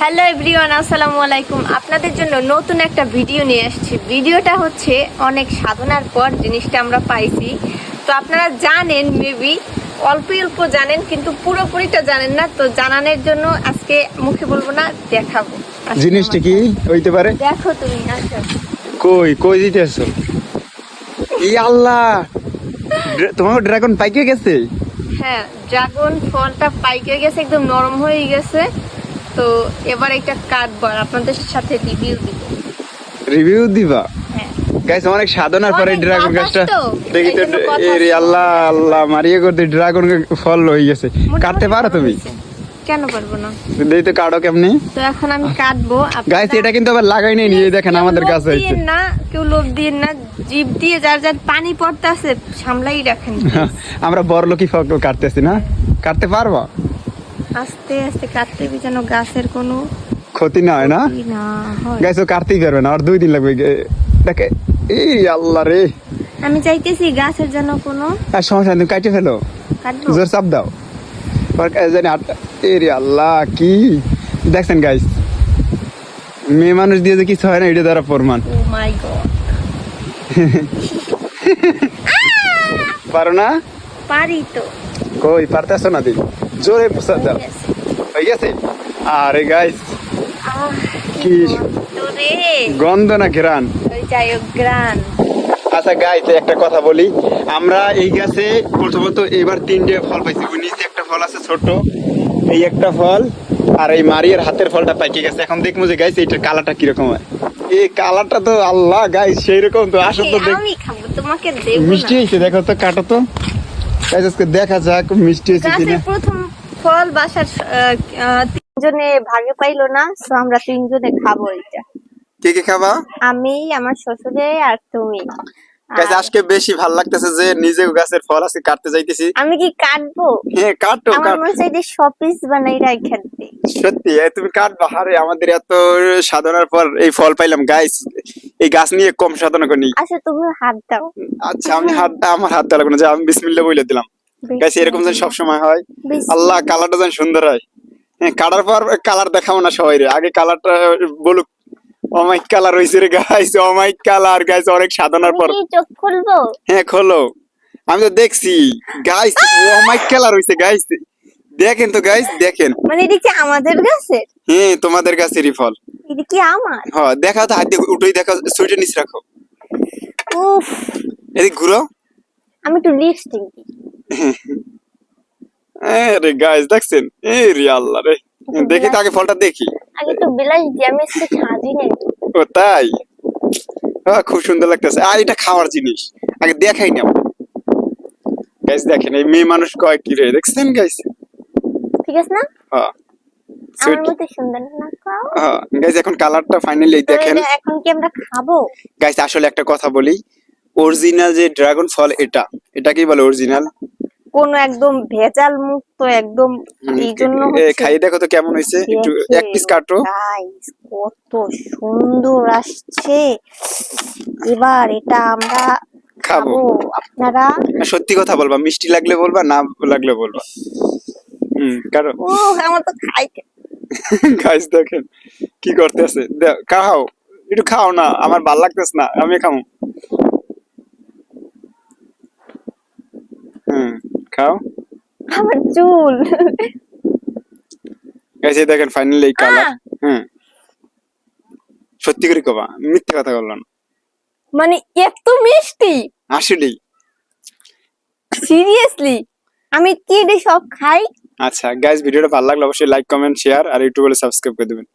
Hello everyone আসসালামু আলাইকুম। আপনাদের জন্য নতুন একটা ভিডিও নিয়ে এসেছি। ভিডিওটা হচ্ছে অনেক সাধনার পর জিনিসটা আমরা পাইছি। তো আপনারা জানেন মেবি অল্প অল্প জানেন কিন্তু পুরোপুরিটা জানেন না। তো জানানোর জন্য আজকে মুখে বলব না দেখাবো। জিনিসটা কি হইতে পারে? দেখো তুমি আসো। কই কই দিতেছো ই আল্লাহ! তোমার ড্রাগন পাইকে গেছে? হ্যাঁ ড্রাগন ফলটা পাইকে গেছে একদম নরম হয়ে গেছে। তো এবার এটা কাটবো আপনাদের সাথে রিভিউ দিব। রিভিউ দিবা? হ্যাঁ। গাইস অনেক সাধনার পরে ড্রাগন গাছটা দেখি তো। আল্লাহ আল্লাহ মারিয়ে করতে ড্রাগন ফল হয়ে গেছে। কাটতে পারো তুমি? কেন পারব না? দেই তো কাটো কেমনি? তো এখন আমি কাটবো গাইস এটা কিন্তু আবার লাগাই নেই নিয়ে দেখেন আমাদের কাছে না কেউ লোভ দিয়ে না জিভ দিয়ে যার যার পানি পড়তে আছে সামলাই রাখেন আমরা বড় লোকই ফল কাটতেছি না? কাটতে পারবা? আস্তে আস্তে কাটতে হবে যেন গাছের কোনো ক্ষতি না হয় না? ও কাটতেই পারবে না আর দুই দিন লাগবে দেখে। এই আল্লাহ রে। আমি চাইতেছি গাছের যেন কোনো আর সমস্যা নেই, তুমি কাটে ফেলো। জোর চাপ দাও। জানি এরে আল্লাহ কি? দেখছেন গাইস মেয়ে মানুষ দিয়ে যে কিছু হয় না এটা দ্বারা প্রমাণ। গড পারো না? পারি তো। কই পারতেছো না দিই জোরে চাপ দাও. হয়ে গেছে? আরে গাইস কি গন্ধ না ঘেরান আচ্ছা গাইস একটা কথা বলি। আমরা এই গাছে প্রথমত এবার তিনটে ফল পাইছি। নিচে একটা ফল আছে ছোট এই একটা ফল আর এই মারিয়ার হাতের ফলটা পাইকে গেছে। এখন দেখব যে গাইছে এইটার কালারটা কীরকম হয়। এই কালারটা তো আল্লাহ গাইস সেই রকম তো আসো তো মিষ্টি হয়েছে দেখো তো কাটো তো। আজকে দেখা যাক মিষ্টি হয়েছে কিনা। প্রথম ফল বাসার তিনজনে ভাগে পাইলো না তো আমরা তিনজনে খাব এটা। কে কে খাবা? আমি আমার শ্বশুরে আর তুমি। আজকে বেশি ভালো লাগতেছে যে নিজে গাছের ফল আছে কাটতে যাইতেছি। আমি কি কাটবো? হ্যাঁ কাটো আমার মনে শপিস বানাই সত্যি তুমি কাটবা? হারে আমাদের এত সাধনার পর এই ফল পাইলাম গাইস এই গাছ নিয়ে কম সাধনা করি। আচ্ছা তুমি হাত দাও। আচ্ছা আমি হাত আমার হাত লাগবে না যে আমি বিসমিল্লা বলে দিলাম। গাইস এরকম যেন সবসময় হয়। আল্লাহ কালারটা যেন সুন্দর হয়। হ্যাঁ কাটার পর কালার দেখাবো না সবাই আগে কালারটা বলুক। অমাইক কালার হয়েছে রে গাইস অমাইক কালার গাইস অনেক সাধনার পর। চোখ খুলবো? হ্যাঁ খোলো। আমি তো দেখছি। গাইস অমাইক কালার হয়েছে গাইস দেখেন তো গাইস দেখেন। মানে এটা কি আমাদের গাছের? হ্যাঁ তোমাদের গাছেরই ফল। এটা কি আমার? হ্যাঁ দেখা তো হাত দিয়ে উঠেই দেখা সুইটে নিচ রাখো। উফ। এদিক ঘুরো। আমি একটু লিপস্টিক দিই। আরে গাইস দেখছেন? এই রে আল্লাহ রে। দেখি তো আগে ফলটা দেখি। আগে তো বিলাস দিই আমি আজকে সাজি নাই। ও তাই? আহ, খুব সুন্দর লাগতেছে। আর এটা খাওয়ার জিনিস। আগে দেখাই না। গাইস দেখেন এই মেয়ে মানুষ কয় কি রে? দেখছেন গাইস ঠিক আছে না? হ্যাঁ। আমার সুন্দর না খাও। হ্যাঁ। গাইস এখন কালারটা ফাইনালি দেখেন। এখন কি আমরা খাব? গাইস আসলে একটা কথা বলি। অরিজিনাল যে ড্রাগন ফল এটা। এটা কি বলে অরিজিনাল কোন একদম ভেজাল মুক্ত একদম এই জন্য খাই দেখো তো কেমন হয়েছে? একটু এক পিস কাটো। কত সুন্দর আসছে। এবার এটা আমরা খাব। আপনারা সত্যি কথা বলবা মিষ্টি লাগলে বলবা না লাগলে বলবা। হুম কারও ও আমার তো খাইতে গাইস দেখেন কি করতেছে। খাও একটু খাও না আমার ভালো লাগতেছে না আমি খাও হুম খাও। আমার চুল। গাইস এই দেখেন ফাইনালি কালার! হুম। সত্যি করে কবা মিথ্যে কথা বললাম মানে এত মিষ্টি। আসলেই সিরিয়াসলি আমি কি সব খাই? আচ্ছা গাইস ভিডিওটা ভালো লাগলে অবশ্যই লাইক কমেন্ট শেয়ার আর ইউটিউবে সাবস্ক্রাইব করে দেবেন।